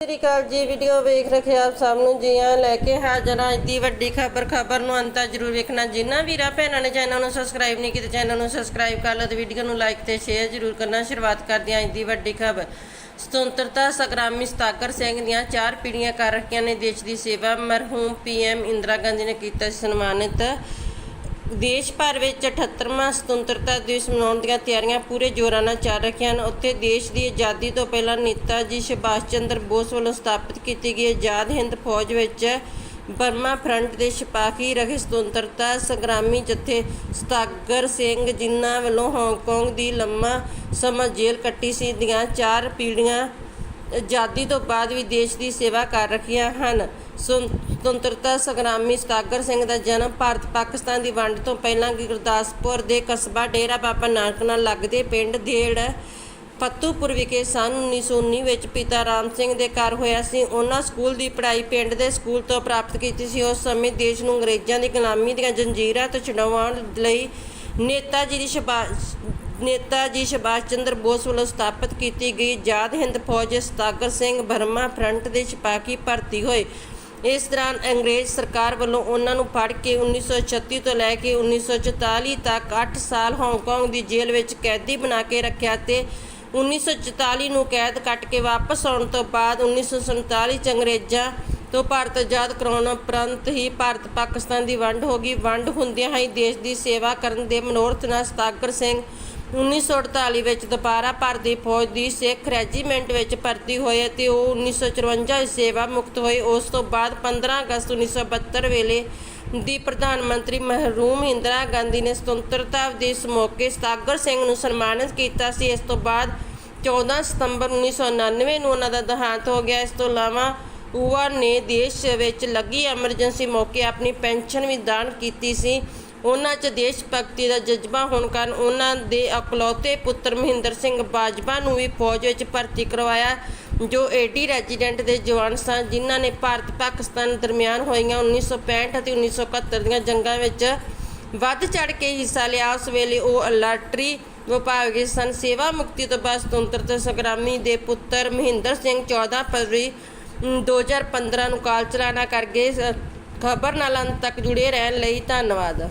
ਸਤਿ ਸ਼੍ਰੀ ਅਕਾਲ ਜੀ ਵੀਡੀਓ ਵੇਖ ਰਹੇ ਆਪ ਸਭ ਨੂੰ। ਜੀ ਆਇਆਂ ਲੈ ਕੇ ਹਾਜ਼ਰ ਹਾਂ ਅੱਜ ਦੀ ਵੱਡੀ ਖਬਰ ਖਬਰ ਨੂੰ ਅੰਤ ਤੱਕ ਜ਼ਰੂਰ ਵੇਖਣਾ। ਜਿਨ੍ਹਾਂ ਵੀਰਾਂ, ਭੈਣਾਂ ਨੇ ਚੈਨਲ ਨੂੰ ਸਬਸਕ੍ਰਾਈਬ ਨਹੀਂ ਕੀਤਾ ਚੈਨਲ ਨੂੰ ਸਬਸਕ੍ਰਾਈਬ ਕਰ ਲਓ ਤੇ ਵੀਡੀਓ ਨੂੰ ਲਾਈਕ ਤੇ ਸ਼ੇਅਰ ਜ਼ਰੂਰ ਕਰਨਾ। ਸ਼ੁਰੂਆਤ ਕਰਦੇ ਹਾਂ ਅੱਜ ਦੀ ਵੱਡੀ ਖਬਰ। ਸੁਤੰਤਰਤਾ ਸੰਗਰਾਮੀ ਸਤਾਕਰ ਸਿੰਘ ਦੀਆਂ ਚਾਰ ਪੀੜ੍ਹੀਆਂ ਕਰ ਰੱਖੀਆਂ ਨੇ ਦੇਸ਼ ਦੀ ਸੇਵਾ। ਮਰਹੂਮ ਪੀਐਮ ਇੰਦਰਾ ਗਾਂਧੀ ਨੇ ਕੀਤਾ ਸਨਮਾਨਿਤ ਦੇਸ਼ ਭਰ ਵਿੱਚ 78ਵਾਂ ਸੁਤੰਤਰਤਾ ਦਿਵਸ ਮਨਾਉਣ ਦੀਆਂ ਤਿਆਰੀਆਂ ਪੂਰੇ ਜ਼ੋਰਾਂ ਨਾਲ ਚੱਲ ਰਹੀਆਂ ਹਨ। ਉੱਥੇ ਦੇਸ਼ ਦੀ ਆਜ਼ਾਦੀ ਤੋਂ ਪਹਿਲਾਂ ਨੇਤਾ ਜੀ ਸੁਭਾਸ਼ ਚੰਦਰ ਬੋਸ ਵੱਲੋਂ ਸਥਾਪਿਤ ਕੀਤੀ ਗਈ ਆਜ਼ਾਦ ਹਿੰਦ ਫੌਜ ਵਿੱਚ ਬਰਮਾ ਫਰੰਟ ਦੇ ਸਿਪਾਹੀ ਰਹੇ ਸੁਤੰਤਰਤਾ ਸੰਗਰਾਮੀ ਜਥੇ ਸਤਾਗਰ ਸਿੰਘ ਜਿਨ੍ਹਾਂ ਵੱਲੋਂ ਹਾਂਗਕਾਂਗ ਦੀ ਲੰਮਾ ਸਮਾਂ ਜੇਲ੍ਹ ਕੱਟੀ ਸੀ। ਦੀਆਂ ਚਾਰ ਪੀੜ੍ਹੀਆਂ ਆਜ਼ਾਦੀ ਤੋਂ ਬਾਅਦ ਵੀ ਦੇਸ਼ ਦੀ ਸੇਵਾ ਕਰ ਰਹੀਆਂ ਹਨ। ਸੁਤੰਤਰਤਾ ਸੰਗਰਾਮੀ ਸਤਾਗਰ ਸਿੰਘ ਦਾ ਜਨਮ ਭਾਰਤ ਪਾਕਿਸਤਾਨ ਦੀ ਵੰਡ ਤੋਂ ਪਹਿਲਾਂ ਗੁਰਦਾਸਪੁਰ ਦੇ ਕਸਬਾ ਡੇਰਾ ਬਾਬਾ ਨਾਨਕ ਨਾਲ ਲੱਗਦੇ ਪਿੰਡ ਦੇੜ, ਫਤੂਪੁਰ ਵਿਖੇ ਸਨ 1919 ਵਿੱਚ ਪਿਤਾ ਰਾਮ ਸਿੰਘ ਦੇ ਘਰ ਹੋਇਆ ਸੀ। ਉਹਨਾਂ ਸਕੂਲ ਦੀ ਪੜ੍ਹਾਈ ਪਿੰਡ ਦੇ ਸਕੂਲ ਤੋਂ ਪ੍ਰਾਪਤ ਕੀਤੀ ਸੀ। ਉਸ ਸਮੇਂ ਦੇਸ਼ ਨੂੰ ਅੰਗਰੇਜ਼ਾਂ ਦੀ ਗੁਲਾਮੀ ਦੀਆਂ ਜੰਜੀਰਾਂ ਤੋਂ ਛੁਡਾਉਣ ਲਈ ਨੇਤਾ ਜੀ ਦੀ ਸ਼ਬਾਸ਼ ਨੇਤਾ ਜੀ ਸੁਭਾਸ਼ ਚੰਦਰ ਬੋਸ ਵੱਲੋਂ ਸਥਾਪਿਤ ਕੀਤੀ ਗਈ ਯਾਦ ਹਿੰਦ ਫੌਜ ਸਤਾਗਰ ਸਿੰਘ ਬਰਮਾ ਫਰੰਟ ਦੇ ਸਿਪਾਹੀ ਭਰਤੀ ਹੋਏ। ਇਸ ਦੌਰਾਨ ਅੰਗਰੇਜ਼ ਸਰਕਾਰ ਵੱਲੋਂ ਉਹਨਾਂ ਨੂੰ ਫੜ ਕੇ 1936 ਤੋਂ ਲੈ ਕੇ 1944 ਤੱਕ 8 ਸਾਲ ਹਾਂਗਕਾਂਗ ਦੀ ਜੇਲ੍ਹ ਵਿੱਚ ਕੈਦੀ ਬਣਾ ਕੇ ਰੱਖਿਆ ਤੇ 1944 ਨੂੰ ਕੈਦ ਕੱਟ ਕੇ ਵਾਪਸ ਆਉਣ ਤੋਂ ਬਾਅਦ 1947 ਚ ਅੰਗਰੇਜ਼ਾਂ ਤੋਂ ਭਾਰਤ ਆਜ਼ਾਦ ਕਰਾਉਣ ਉਪਰੰਤ ਹੀ ਭਾਰਤ ਪਾਕਿਸਤਾਨ ਦੀ ਵੰਡ ਹੋ ਗਈ। ਵੰਡ ਹੁੰਦਿਆਂ ਹੀ ਦੇਸ਼ ਦੀ ਸੇਵਾ ਕਰਨ ਦੇ ਮਨੋਰਥ ਨਾਲ ਸਤਾਗਰ ਸਿੰਘ 1948 ਵਿੱਚ ਦੁਬਾਰਾ ਭਾਰਤੀ ਫੌਜ ਦੀ ਸਿੱਖ ਰੈਜੀਮੈਂਟ ਵਿੱਚ ਭਰਤੀ ਹੋਏ ਅਤੇ ਉਹ 1954 ਵਿੱਚ ਸੇਵਾ ਮੁਕਤ ਹੋਏ ਉਸ ਤੋਂ ਬਾਅਦ 15 ਅਗਸਤ 1972 ਵੇਲੇ ਦੀ ਪ੍ਰਧਾਨ ਮੰਤਰੀ ਮਹਿਰੂਮ ਇੰਦਰਾ ਗਾਂਧੀ ਨੇ ਸੁਤੰਤਰਤਾ ਦਿਵਸ ਮੌਕੇ ਸਤਾਗਰ ਸਿੰਘ ਨੂੰ ਸਨਮਾਨਿਤ ਕੀਤਾ ਸੀ। ਇਸ ਤੋਂ ਬਾਅਦ 14 ਸਤੰਬਰ 1999 ਨੂੰ ਉਹਨਾਂ ਦਾ ਦੇਹਾਂਤ ਹੋ ਗਿਆ। ਇਸ ਤੋਂ ਇਲਾਵਾ ਉਵਾ ਨੇ ਦੇਸ਼ ਵਿੱਚ ਲੱਗੀ ਐਮਰਜੈਂਸੀ ਮੌਕੇ ਆਪਣੀ ਪੈਨਸ਼ਨ ਵੀ ਦਾਨ ਕੀਤੀ ਸੀ। ਉਹਨਾਂ 'ਚ ਦੇਸ਼ ਭਗਤੀ ਦਾ ਜਜ਼ਬਾ ਹੋਣ ਕਾਰਨ ਉਹਨਾਂ ਦੇ ਇਕਲੌਤੇ ਪੁੱਤਰ ਮਹਿੰਦਰ ਸਿੰਘ ਬਾਜਵਾ ਨੂੰ ਵੀ ਫੌਜ ਵਿੱਚ ਭਰਤੀ ਕਰਵਾਇਆ ਜੋ ਏਡੀ ਰੈਜੀਡੈਂਟ ਦੇ ਜਵਾਨ ਸਨ ਜਿਨ੍ਹਾਂ ਨੇ ਭਾਰਤ ਪਾਕਿਸਤਾਨ ਦਰਮਿਆਨ ਹੋਈਆਂ 1965 ਅਤੇ 1971 ਦੀਆਂ ਜੰਗਾਂ ਵਿੱਚ ਵੱਧ ਚੜ ਕੇ ਹਿੱਸਾ ਲਿਆ। ਉਸ ਵੇਲੇ ਉਹ ਅਲਰਟਰੀ ਵਿਭਾਗ ਸਨ। ਸੇਵਾ ਮੁਕਤੀ ਤੋਂ ਬਾਅਦ ਸੁਤੰਤਰਤਾ ਸੰਗਰਾਮੀ ਦੇ ਪੁੱਤਰ ਮਹਿੰਦਰ ਸਿੰਘ 14 ਫਰਵਰੀ ਅਮ, 2015 ਨੂੰ ਕਾਲ ਚਲਾਣਾ ਕਰ ਗਏ। ਖਬਰ ਨਾਲ ਅੰਤ ਤੱਕ ਜੁੜੇ ਰਹਿਣ ਲਈ ਧੰਨਵਾਦ।